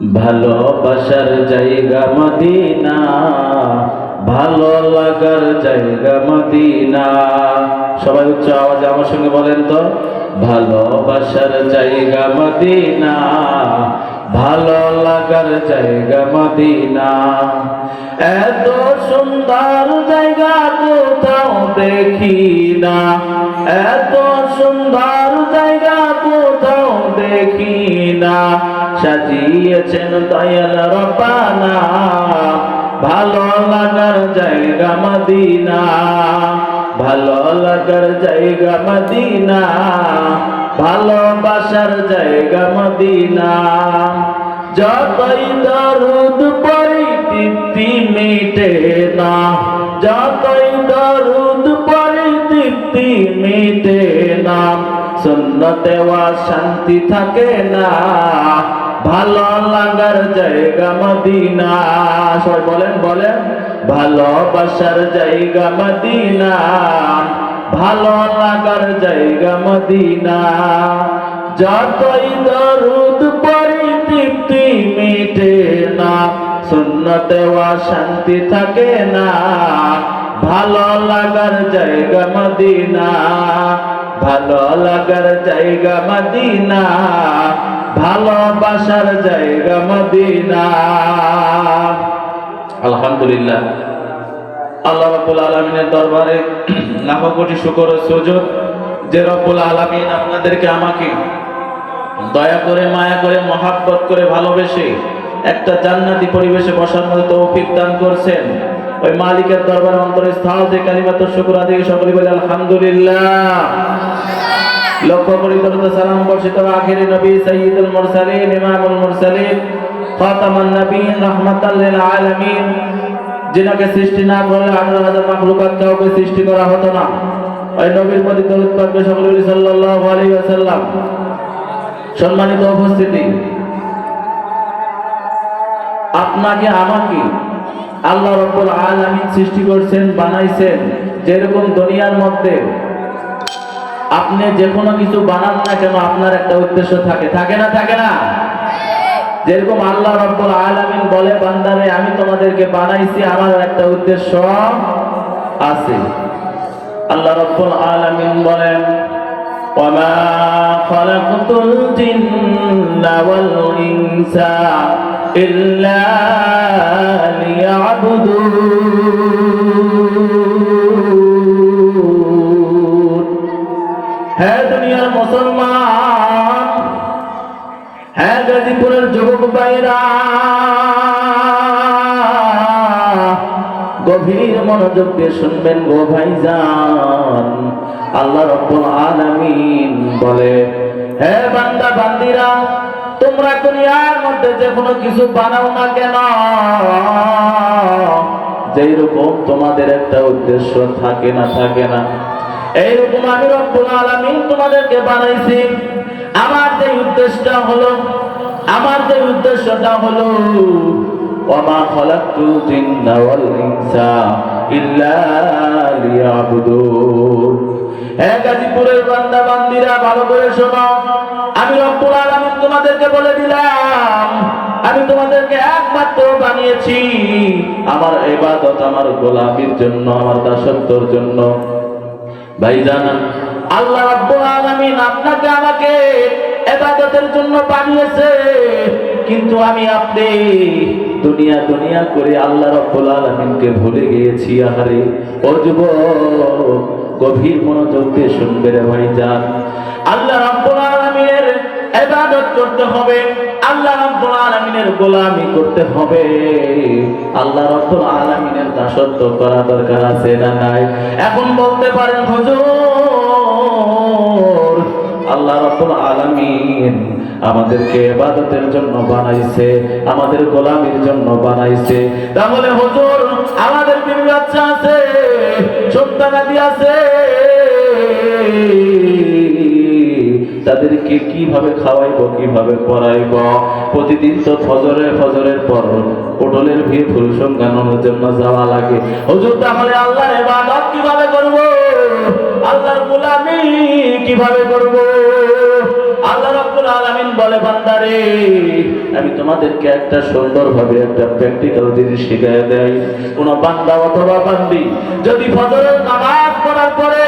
ভালোবাসার জায়গা মদিনা, ভালো লাগার জায়গা মদিনা। সবাই উচ্চ আওয়াজে আমার সঙ্গে বলেন তো ভালোবাসার জায়গা মদিনা, ভালো লাগার জায়গা মদিনা। এত সুন্দর জায়গা কোথাও দেখি না, এত সুন্দর জায়গা কোথাও দেখি না। সাজিয়েছেন দয়াল রবানা ভালো লাগার জায়গা মদিনা। ভালো লাগার জায়গা মদিনা। ভালোবাসার জায়গা মদিনা। যতই দরুদ পড়ি, তৃপ্তি মিটে না। যতই দরুদ পড়ি, তৃপ্তি মিটে না। সুন্নতে দেওয়া শান্তি থাকে না। ভালো লাগার জায়গা মদিনা। সবাই বলেন বলেন। ভালোবাসার জায়গা মদিনা। ভালো লাগার জায়গা মদিনা। যতই দরুদ পড়ি, তৃপ্তি মিটে না। সুন্নতে ওয়া শান্তি থাকে না। ভালো লাগার জায়গা মদিনা। ভালো লাগার জায়গা মদিনা। ভালোবাসার জায়গা মদিনা। আলহামদুলিল্লাহ। আল্লাহ রাব্বুল আলামিনের দরবারে লাখ কোটি শুকর সুযোগ যে রব্বুল আলামিন আপনাদেরকে আমাকে দয়া করে, মায়া করে, মহাব্বত করে ভালোবেসে একটা জান্নাতি পরিবেশে বসার মতো তৌফিক দান করছেন। ওই মালিকের দরবারে অন্তরে স্থান যে কালিমাত শুকর আদি সকলে বলে আলহামদুলিল্লাহ। লক্ষ্য করি দরুদ সালাম বর্ষিত আখিরি নবী সাইয়্যিদুল মুরসালিন, ইমামুল মুরসালিন, খাতামান নবীন, রাহমাতাল লিল আলামিন। যিনাকে সৃষ্টি না করলে আঠারো হাজার মাখলুকাত কাউকে সৃষ্টি করা হতো না। ওই নবীর প্রতি দরুদ পাকবে সকলে সাল্লাল্লাহু আলাইহি ওয়াসাল্লাম। সম্মানিত উপস্থিতি, আপনাকে, আমাকে আল্লাহ রব্বুল আলামিন সৃষ্টি করছেন, বানাইছেন, যেরকম দুনিয়ার মধ্যে আপনি যে কোনো কিছু বানান না কেন আপনার একটা উদ্দেশ্য থাকে থাকে না থাকে না যেরকম আল্লাহ রব্বুল আলামিন বলে বান্দারে আমি তোমাদেরকে বানাইছি আমার একটা উদ্দেশ্য আছে আল্লাহ রব্বুল আলামিন বলেন وما خلقت الجن والإنس إلا ليعبدون মনোযোগ দিয়ে শুনবেন গো ভাইজান। আল্লাহ রব্বুল আলামিন বলে, হে বান্দা, বান্দিরা, তোমরা দুনিয়ার মধ্যে যে কোনো কিছু বানাও না কেন? যেই রকম তোমাদের একটা উদ্দেশ্য থাকে না থাকে না। এইরকম আমি রব্বুল আলামিন তোমাদেরকে বানাইছি। আমার যে উদ্দেশ্যটা হলো, আমার যে উদ্দেশ্যটা হলো ওমা খালাকতুল জিন্না ওয়াল ইনসা। আমার ইবাদত আমার গোলামির জন্য, আমার দাসত্বর জন্য। ভাইজান, আল্লাহ রাব্বুল আলামিন আপনাকে আমাকে ইবাদতের জন্য বানিয়েছে, কিন্তু আমি আপনি দুনিয়া দুনিয়া করে আল্লাহ রাব্বুল আলামিনকে ভুলে গিয়েছি, আহারে। ও যুবক, গভীর মনোযোগ দিয়ে শুনবে রে ভাইজান। আল্লাহ রাব্বুল আলামিনের ইবাদত করতে হবে, আল্লাহ রাব্বুল আলামিনের গোলামি করতে হবে। আল্লাহ রাব্বুল আলামিনের দাসত্ব করা দরকার আছে না নাই? এখন বলতে পারেন, হুজুর আল্লাহ রাব্বুল আলামিন আমাদেরকে ইবাদতের জন্য বানাইছে, আমাদের গোলামির জন্য বানাইছে। তাহলে হুজুর, আমাদের বিবি বাচ্চা আছে সন্তানাদি আছে। তাদেরকে কীভাবে খাওয়াইবো, কীভাবে পড়াইব? প্রতিদিন তো ফজরে, ফজরের পর পটলের ভিড়, ফুল সঙ্গানোর জন্য যাওয়া লাগে। হুজুর, তাহলে আল্লাহর ইবাদত কীভাবে করব? আল্লাহর গোলামি কীভাবে করব? আল্লাহ রাব্বুল আলামিন বলে, বান্দারে, আমি তোমাদেরকে একটা সুন্দরভাবে একটা প্র্যাকটিক্যাল জিনিস শিখিয়ে দেই। কোন বান্দা অথবা বান্দি যদি ফজরের নামাজ পড়ার পরে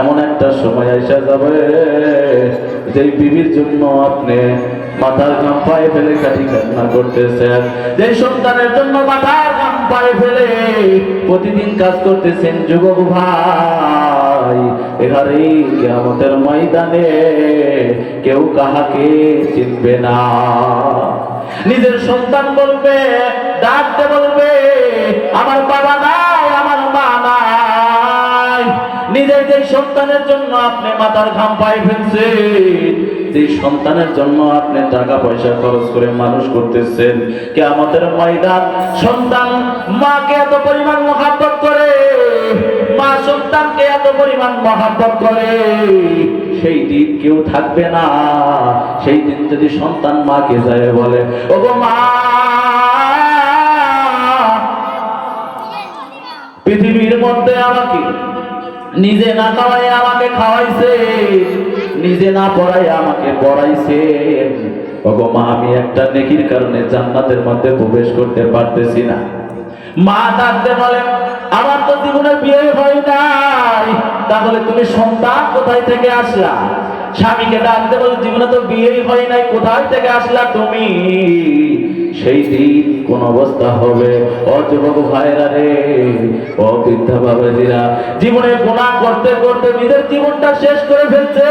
এমন একটা সময় এসে যাবে যে বিবির জন্য আপনি মাথার ঘাম পায়ে ফেলে কাঠি কান্না করতেছেন। যে সন্তানের জন্য মাথার ঘাম পায়ে ফেলে প্রতিদিন কাজ করতেছেন যুবক ভাই, এবারে কেমতের ময়দানে কেউ কাহাকে চিনবে না। নিজের সন্তান বলবে ডাকতে বলবে, আমার বাবা নাই সন্তানের জন্য আপনি মাথার ঘাম পাই ফেলছেন। যে সন্তানের জন্য আপনি টাকা পয়সা খরচ করে মানুষ করতেছেন কে আমাদের ময়দান সন্তান মাকে এত পরিমাণ মহাব্বত করে, মা সন্তানকে এত পরিমাণ মহাব্বত করে, সেই দিন কেউ থাকবে না। সেই দিন যদি সন্তান মাকে যায় বলে ও গো মা, পৃথিবীর মধ্যে আমাকে নিজে না খাওয়াই আমাকে খাওয়াইছে। নিজে না পড়াই আমাকে পড়াইছে। ওগো মা, আমি একটা নেকির কারণে জান্নাতের মধ্যে প্রবেশ করতে পারতেছি না। মা ডাকতে বলে, আমার তো জীবনে বিয়ে হয় নাই। তাহলে তুমি সন্তান কোথায় থেকে আসলা? স্বামীকে ডাকতে বলে, জীবনে তো বিয়েই হয় নাই, কোথায় থেকে আসলা তুমি? সেই দিন কোন অবস্থা হবে? ও ভাইরা রে, ও বৃদ্ধা বাবাজিরা, জীবনে গুণা করতে করতে নিজের জীবনটা শেষ করে ফেলছে।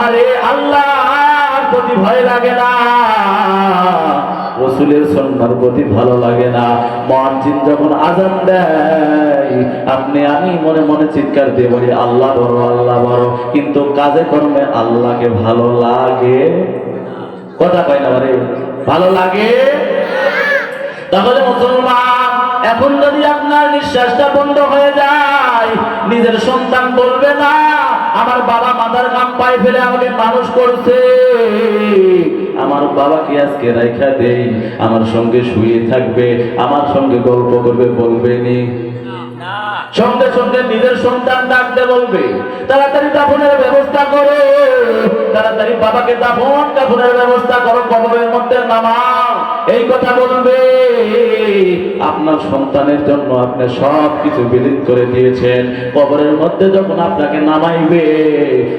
আরে আল্লাহ প্রতি ভয় লাগে না। রসুলের প্রতি ভালো লাগে না। যখন আজান দেয়, আপনি, আমি মনে মনে চিৎকার দিয়ে বলি, আল্লাহ বড় আল্লাহ বড় কিন্তু কাজে কর্মে আল্লাহকে ভালো লাগে কথা কয় না মানে ভালো লাগে? তাহলে মুসলমান, এখন যদি আপনার নিঃশ্বাসটা বন্ধ হয়ে যায়, নিজের সন্তান বলবে না, আমার বাবা মাথার কাম পায়ে ফেলে আমাকে মানুষ করছে। আমার বাবাকে আজকে রাইখা দেই আমার সঙ্গে শুয়ে থাকবে, আমার সঙ্গে গল্প করবে, বলবে নি। সঙ্গে সঙ্গে নিজের সন্তান ডাকতে বলবে। তাড়াতাড়ি দাফনের ব্যবস্থা করো। তাড়াতাড়ি বাবাকে দাফন, দাফনের ব্যবস্থা করো, কবরের মধ্যে নামাও। এই কথা বলবে। আপনার সন্তানের জন্য আপনি সব কিছু বিলীন করে দিয়েছেন। কবরের মধ্যে যখন আপনাকে নামাইবে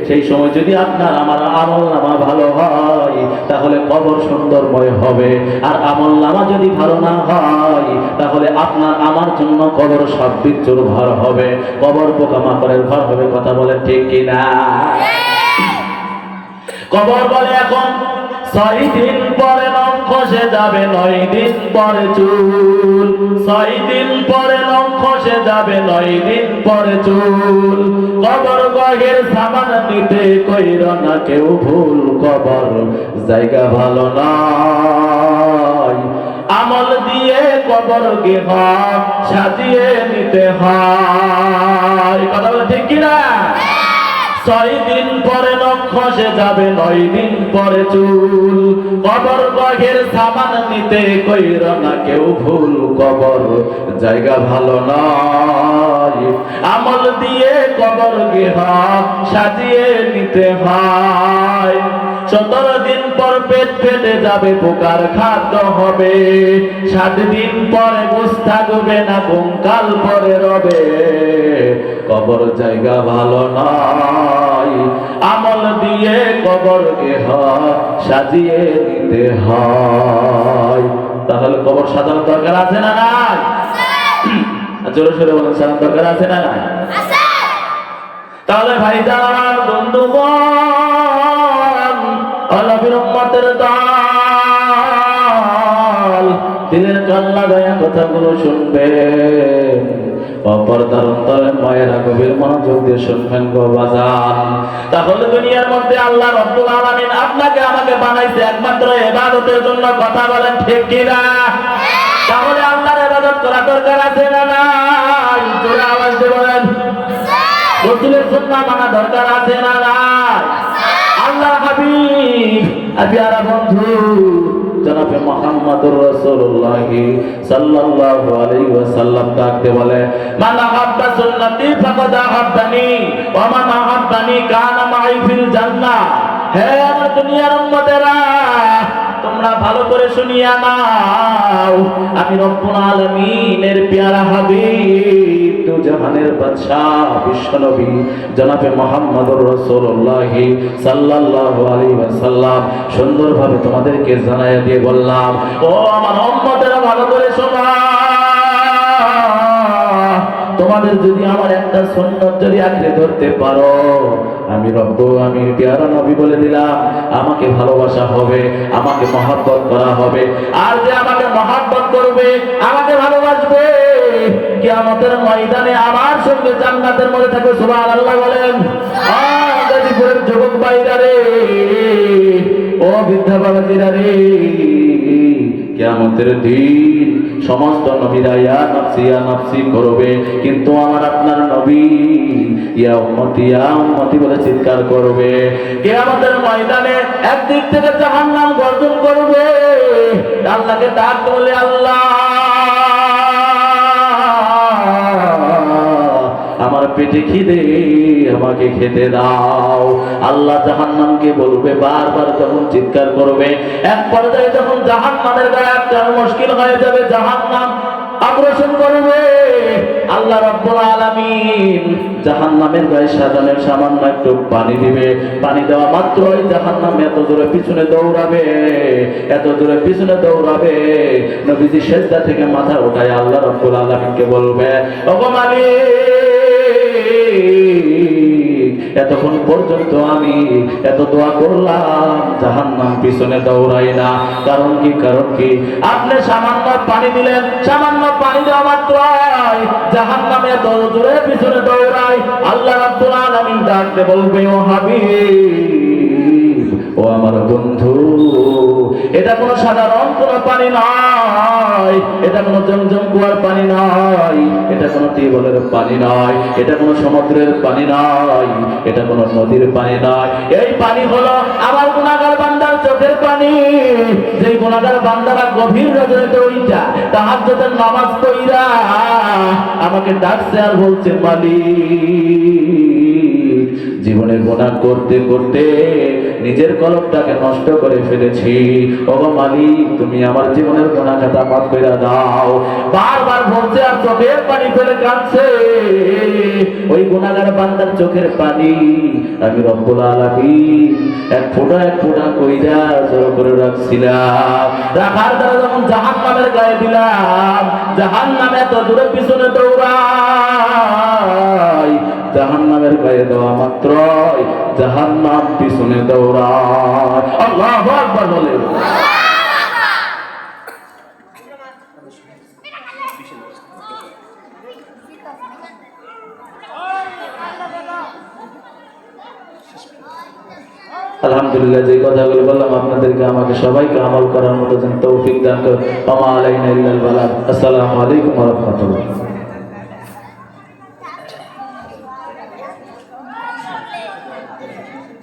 সেই সময় যদি আপনার আমার আমল নামা ভালো হয় তাহলে কবর সুন্দরময় হবে। আর আমল নামা যদি ভালো না হয় তাহলে আপনার আমার জন্য কবর সব বিচ্ছুর ঘর হবে। কবর পোকামাকড়ের ঘর হবে কথা বলে ঠিক কিনা? কবর বলে এখন ছয় দিন পরে খসে যাবে নয় দিন পরে চুল। ছয় দিন পরে নখ খসে যাবে নয় দিন পরে চুল। কবর গহের সামান নিতে কইর না কেউ ভুল কবর। জায়গা ভালো নয়। আমল দিয়ে কবর গেহ সাজিয়ে নিতে হয়। কথা বলে ঠিক কিনা? ছয় দিন পরে নখ খসে যাবে, নয় দিন পরে চুল। কবর বাঘের সামান নিতে কইর না কেউ ভুল কবর। জায়গা ভালো নয় আমল দিয়ে কবর গেহা সাজিয়ে নিতে হয়। সতেরো দিন পর পেট ফেটে যাবে পোকার খাদ্য হবে। সাত দিন পরে গোস থাকবে না কঙ্কাল পরে রবে। কবর জায়গা ভালো নয় আমল দিয়ে কবর হ সাজিয়ে নিতে হয়। তাহলে কবর সাজানোর দরকার আছে না নাই? জোরে সোরে বলেন সাজানোর দরকার আছে না নাই? তাহলে ভাই যার বন্ধুগণ দিলের কান লাগায়া কথাগুলো শুনবেন অপরদার অন্তরে মায়েরা গভীর মনোযোগ দিয়ে শুনবেন গো বাজান। তাহলে দুনিয়ার মধ্যে আল্লাহ রব্বুল আলামিন আপনাকে আমাকে বানাইছে একমাত্র ইবাদতের জন্য কথা বলেন ঠিক কিনা? তাহলে আল্লাহর ইবাদত করা দরকার আছে না নাই? জোরে আওয়াজ দিয়ে বলেন। রসুলের সুন্নাহ মানা দরকার আছে না নাই? আল্লাহ হাবিব। আর প্যারা বন্ধু, জনাবে মোহাম্মদুর রাসূলুল্লাহ সাল্লাল্লাহু আলাইহি ওয়াসাল্লাম ডাকতে বলে, মান আহাব্বা সুন্নতি ফাকাদ আহাব্বানি ওয়া মান আহাব্বানি কানা মাই ফিল জান্নাহ। হে আমার দুনিয়ার উম্মতেরা তোমরা ভালো করে শুনিয়া নাও। আমি রব্বুল আলামিনের পেয়ারা হাবিব তো জাহানের বাদশাহ, বিশ্বনবী, জনাবে মুহাম্মদুর রাসূলুল্লাহ সাল্লাল্লাহু আলাইহি ওয়াসাল্লাম, সুন্দরভাবে তোমাদেরকে জানাইয়া দিয়ে বললাম, ও আমার উম্মতেরা, ভালো করে শোনো। তোমাদের যদি আমার একটা সুন্নত যদি আঁকড়ে ধরতে পারো, আমি রব্ব আমি পেয়ারা নবী বলে দিলাম, আমাকে ভালোবাসা হবে, আমাকে মহাব্বত করা হবে। আর যে আমাকে মহাব্বত করবে, আমাকে ভালোবাসবে, কিয়ামতের ময়দানে আমার সঙ্গে জান্নাতের মধ্যে থাকবে, সুবহানাল্লাহ বলেন। গাজীপুরের যুবক ভাইরা রে, ও বাবাজিরা রে দিন সমস্ত নবীরা, ইয়া নফসি ইয়া নফসি, করবে। কিন্তু আমার আপনার নবী, ইয়া উম্মতি ইয়া উম্মতি বলে চিৎকার করবে। কিয়ামতের ময়দানে একদিক থেকে জাহান্নাম গর্জন করবে। আল্লাহকে ডাক বলে, আল্লাহ পেটে খিদে আমাকে খেতে দাও। আল্লাহ জাহান্নামকে বলবে, বারবার যখন চিৎকার করবে, এক পর্যায়ে যখন জাহান্নামের গায়ে একটা মুশকিল হয়ে যাবে, জাহান্নাম আগ্রাসন করবে। আল্লাহ রাব্বুল আলামিন জাহান্নামের গায়ে সাজানের সামান্য একটু পানি দিবে। পানি দেওয়া মাত্রই জাহান্নাম এত দূরে পিছনে দৌড়াবে, এত দূরে পিছনে দৌড়াবে। নবীজি সেজদা থেকে মাথা উঠায় আল্লাহ রাব্বুল আলামিনকে বলবে, ওগো মালিক এতক্ষণ পর্যন্ত আমি এত দোয়া করলাম, জাহান্নাম পিছনে দৌড়াই না। কারণ কি কারণ কি? আপনি সামান্য পানি দিলেন, সামান্য পানি দেওয়া মাত্র জাহান্নামে এত জোরে পিছনে দৌড়াই। আল্লাহ রাব্বুল আলামিন ডাকতে বলবে, ও হাবিব, ও আমার বন্ধু, এটা কোনো সাধারণ কোনো পানি নয়। এটা কোনো জমজম কুয়ার পানি নয়। এটা কোনো টিউবওয়েলের পানি নয়। এটা কোনো সমুদ্রের পানি নয়। এটা কোনো নদীর পানি নয়। এই পানি হলো আমার গুণাগার বান্দার চোখের পানি। যে গুণাগার বান্দারা গভীর রজনীতে ওইটা তাহার যাদের নামাজ কইরা আমাকে ডাকছে আর বলছে, মালিক। জীবনে গুণা করতে করতে নিজের কলমটাকে নষ্ট করে ফেলেছি। ও মালিক, তুমি আমার জীবনের গুণা খাতা মাফ করে দাও। বারবার বলছে আর চোখের পানি ফেলে কাঁদছে। ওই গুণাগার বান্দার চোখের পানি। আমি রব্বুল আলামিন এক ফোঁটা এক ফোঁটা কইরা জোর করে রাখছিলাম। রাখার দ্বারা যখন জাহান নামের গায়ে দিলাম জাহান নামে এত দূরে পিছনে দৌড়াই জাহান নামের গায়ে দেওয়া মাত্রই জাহান নাম পিছনে আকবার বলে আলহামদুলিল্লাহ, যে কথাগুলো বললাম, আপনাদেরকে আমাকে সবাইকে আমল করার মতো যেন তৌফিক দান করে আসসালামু আলাইকুম রাহমাতুল্লাহ নিচে একটা আছে দেখি ওর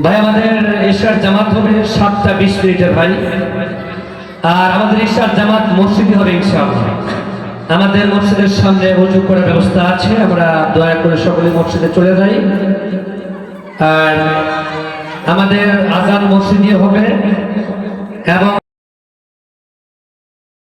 ভাই, আমাদের এশার জামাত হবে সাতটা বিশ মিনিটের ভাই। আর আমাদের এশার জামাত মসজিদে হবে ইনশাআল্লাহ। আমাদের মসজিদের সামনে উজু করার ব্যবস্থা আছে, আমরা দয়া করে সকলে মসজিদে চলে যাই। আর আমাদের আজান মসজিদে হবে এবং